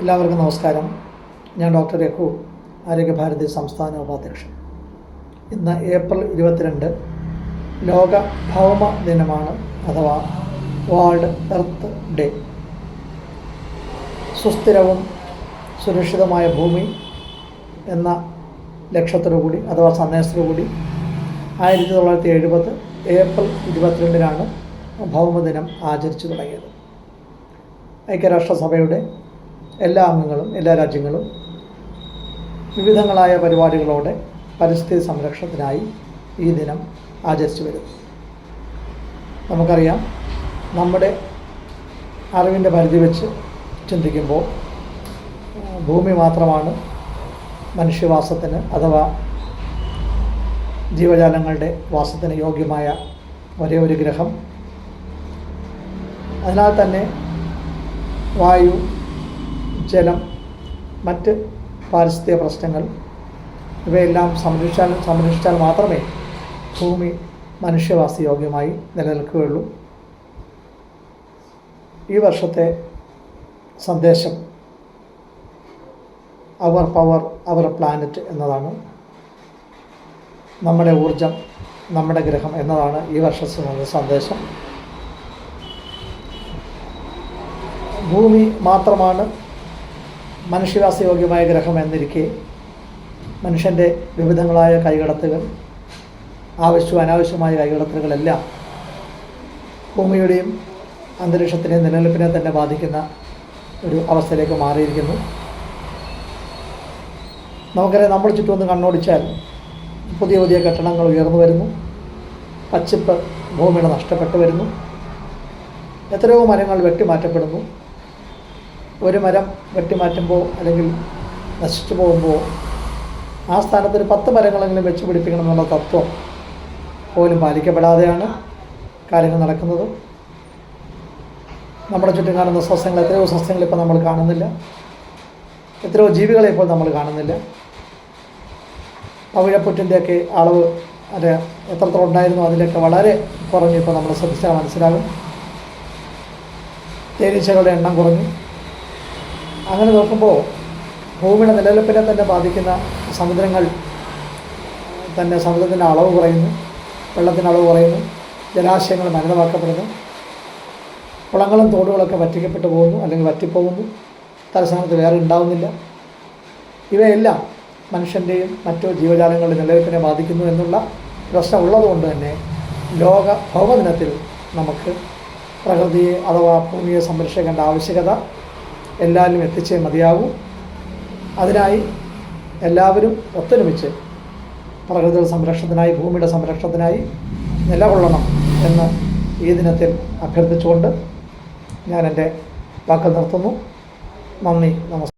എല്ലാവർക്കും നമസ്കാരം. ഞാൻ ഡോക്ടർ രഘു ആരോഗ്യഭാരതി സംസ്ഥാന ഉപാധ്യക്ഷൻ. ഇന്ന് ഏപ്രിൽ ഇരുപത്തിരണ്ട് ലോക ഭൗമ ദിനമാണ് അഥവാ വേൾഡ് എർത്ത് ഡേ. സുസ്ഥിരവും സുരക്ഷിതമായ ഭൂമി എന്ന ലക്ഷ്യത്തോടുകൂടി അഥവാ സന്ദേശത്തോടുകൂടി ആയിരത്തി തൊള്ളായിരത്തി എഴുപത് ഏപ്രിൽ ഇരുപത്തിരണ്ടിനാണ് ഭൗമദിനം ആചരിച്ചു തുടങ്ങിയത്. ഐക്യരാഷ്ട്രസഭയുടെ എല്ലാ അംഗങ്ങളും എല്ലാ രാജ്യങ്ങളും വിവിധങ്ങളായ പരിപാടികളോടെ പരിസ്ഥിതി സംരക്ഷണത്തിനായി ഈ ദിനം ആചരിച്ചു വരുന്നു. നമുക്കറിയാം നമ്മുടെ അറിവിന്റെ പരിധി വെച്ച് ചിന്തിക്കുമ്പോൾ ഭൂമി മാത്രമാണ് മനുഷ്യവാസത്തിന് അഥവാ ജീവജാലങ്ങളുടെ വാസത്തിന് യോഗ്യമായ ഒരേ ഒരു ഗ്രഹം. അതിനാൽ തന്നെ വായു ജലം മറ്റ് പാരിസ്ഥിതിക പ്രശ്നങ്ങൾ ഇവയെല്ലാം സംരക്ഷിച്ചാൽ സംരക്ഷിച്ചാൽ മാത്രമേ ഭൂമി മനുഷ്യവാസ യോഗ്യമായി നിലനിൽക്കുകയുള്ളൂ. ഈ വർഷത്തെ സന്ദേശം അവർ പവർ അവർ പ്ലാനറ്റ് എന്നതാണ്. നമ്മുടെ ഊർജം നമ്മുടെ ഗ്രഹം എന്നതാണ് ഈ വർഷത്തെ സന്ദേശം. ഭൂമി മാത്രമാണ് മനുഷ്യവാസയോഗ്യമായ ഗ്രഹം എന്നിരിക്കെ മനുഷ്യന്റെ വിവിധങ്ങളായ കൈകടത്തുകൾ ആവശ്യവും അനാവശ്യമായ കൈകടത്തലുകളെല്ലാം ഭൂമിയുടെയും അന്തരീക്ഷത്തിന്റെയും നിലനിൽപ്പിനെ തന്നെ ബാധിക്കുന്ന ഒരു അവസ്ഥയിലേക്ക് മാറിയിരിക്കുന്നു. നമുക്കറിയാം നമ്മൾ ചുറ്റുമൊന്ന് കണ്ണോടിച്ചാൽ പുതിയ പുതിയ കെട്ടിടങ്ങൾ ഉയർന്നു വരുന്നു. പച്ചപ്പ് ഭൂമിയുടെ നഷ്ടപ്പെട്ടു വരുന്നു. എത്രയോ മരങ്ങൾ വെട്ടിമാറ്റപ്പെടുന്നു. ഒരു മരം വെട്ടിമാറ്റുമ്പോൾ അല്ലെങ്കിൽ നശിച്ചു പോകുമ്പോൾ ആ സ്ഥാനത്ത് ഒരു പത്ത് മരങ്ങളെങ്കിലും വെച്ച് പിടിപ്പിക്കണം എന്നുള്ള തത്വം പോലും പാലിക്കപ്പെടാതെയാണ് കാര്യങ്ങൾ നടക്കുന്നത്. നമ്മുടെ ചുറ്റും കാണുന്ന സസ്യങ്ങൾ എത്രയോ സസ്യങ്ങൾ ഇപ്പോൾ നമ്മൾ കാണുന്നില്ല. എത്രയോ ജീവികളെ ഇപ്പോൾ നമ്മൾ കാണുന്നില്ല. പവിഴപ്പുറ്റിന്റെയൊക്കെ അളവ് അത് എത്രത്തോളം ഉണ്ടായിരുന്നു അതിലൊക്കെ വളരെ കുറഞ്ഞു ഇപ്പോൾ നമ്മൾ ശ്രദ്ധിച്ചാൽ മനസ്സിലാകും. തേനീച്ചകളുടെ എണ്ണം കുറഞ്ഞു. അങ്ങനെ നോക്കുമ്പോൾ ഭൂമിയുടെ നിലനിൽപ്പിനെ തന്നെ ബാധിക്കുന്ന സമുദ്രങ്ങൾ തന്നെ സമുദ്രത്തിന്റെ അളവ് കുറയുന്നു വെള്ളത്തിന്റെ അളവ് കുറയുന്നു ജലാശയങ്ങൾ മലിനമാക്കപ്പെടുന്നു കുളങ്ങളും തോടുകളൊക്കെ വറ്റിക്കപ്പെട്ടു പോകുന്നു അല്ലെങ്കിൽ വറ്റിപ്പോകുന്നു തലസ്ഥാനത്ത് വേറെ ഉണ്ടാവുന്നില്ല. ഇവയെല്ലാം മനുഷ്യന്റെയും മറ്റു ജീവജാലങ്ങളുടെ നിലനിൽപ്പിനെ ബാധിക്കുന്നു എന്നുള്ള പ്രശ്നം ഉള്ളതുകൊണ്ട് തന്നെ ലോക ഭൗമദിനത്തിൽ നമുക്ക് പ്രകൃതിയെ അഥവാ ഭൂമിയെ സംരക്ഷിക്കേണ്ട ആവശ്യകത എല്ലാവരും എത്തിച്ചേ മതിയാകൂ അതിനായി എല്ലാവരും ഒത്തൊരുമിച്ച് പ്രകൃതി സംരക്ഷണത്തിനായി ഭൂമിയുടെ സംരക്ഷണത്തിനായി നിലകൊള്ളണം എന്ന് ഈ ദിനത്തിൽ അഭ്യർത്ഥിച്ചുകൊണ്ട് ഞാൻ എന്റെ വാക്കുകൾ നിർത്തുന്നു. നന്ദി നമസ്കാരം.